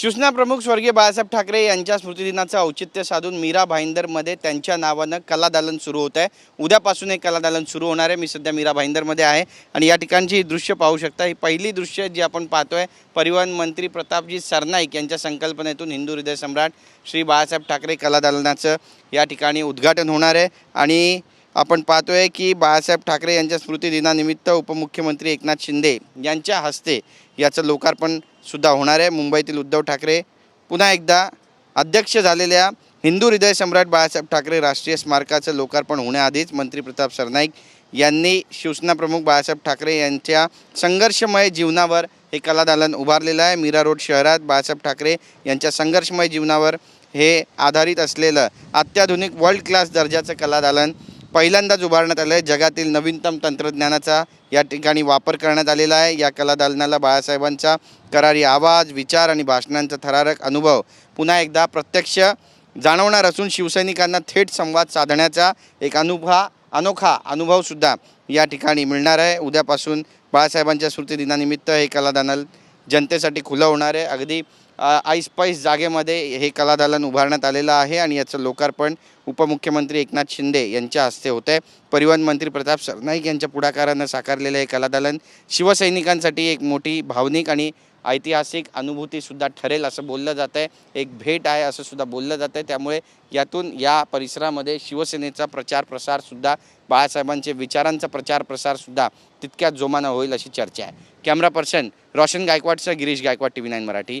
शिवसेना प्रमुख स्वर्गीय बाळासाहेब ठाकरे यांच्या स्मृतिदिनाचं औचित्य साधून मीरा भाईंदरमध्ये त्यांच्या नावानं कलादालन सुरू होत आहे. उद्यापासून हे कलादालन सुरू होणार आहे. मी सध्या मीरा भाईंदरमध्ये आहे आणि या ठिकाणची ही दृश्य पाहू शकता. ही पहिली दृश्य जी आपण पाहतोय परिवहन मंत्री प्रतापजी सरनाईक यांच्या संकल्पनेतून हिंदू हृदय सम्राट श्री बाळासाहेब ठाकरे कलादालनाचं या ठिकाणी उद्घाटन होणार आहे. आणि आपण पाहतोय की बाळासाहेब ठाकरे यांच्या स्मृतिदिनानिमित्त उपमुख्यमंत्री एकनाथ शिंदे यांच्या हस्ते याचं लोकार्पण सुद्धा होणार आहे. मुंबईतील उद्धव ठाकरे पुन्हा एकदा अध्यक्ष झालेल्या हिंदू हृदय सम्राट बाळासाहेब ठाकरे राष्ट्रीय स्मारकाचं लोकार्पण होण्याआधीच मंत्री प्रताप सरनाईक यांनी शिवसेनाप्रमुख बाळासाहेब ठाकरे यांच्या संघर्षमय जीवनावर हे कलादालन उभारलेलं आहे. मीरा रोड शहरात बाळासाहेब ठाकरे यांच्या संघर्षमय जीवनावर हे आधारित असलेलं अत्याधुनिक वर्ल्ड क्लास दर्जाचं कलादालन पहिल्यांदाच उभारण्यात आलं आहे जगातील नवीनतम तंत्रज्ञानाचा या ठिकाणी वापर करण्यात आलेला आहे. या कलादालनाला बाळासाहेबांचा करारी आवाज विचार आणि भाषणांचा थरारक अनुभव पुन्हा एकदा प्रत्यक्ष जाणवणार असून शिवसैनिकांना थेट संवाद साधण्याचा एक अनुभा अनोखा अनुभवसुद्धा या ठिकाणी मिळणार आहे. उद्यापासून बाळासाहेबांच्या स्मृतिदिनानिमित्त हे कलादालन जनतेसाठी खुलं होणार आहे. अगदी ऐसपैस जागेमध्ये हे कलादालन उभारण्यात आलेलं आहे आणि याचं लोकार्पण उपमुख्यमंत्री एकनाथ शिंदे यांच्या हस्ते होतं आहे परिवहन मंत्री प्रताप सरनाईक यांच्या पुढाकारानं साकारलेलं हे कलादालन शिवसैनिकांसाठी एक मोठी भावनिक आणि ऐतिहासिक अनुभूतीसुद्धा ठरेल असं बोललं जातं आहे एक भेट आहे असं सुद्धा बोललं जातं आहे त्यामुळे यातून या परिसरामध्ये शिवसेनेचा प्रचार प्रसारसुद्धा बाळासाहेबांचे विचारांचा प्रचार प्रसारसुद्धा तितक्या जोमानं होईल अशी चर्चा आहे. Camera person Roshan गायकवाडसह Girish Gaikwad T V nine Marathi.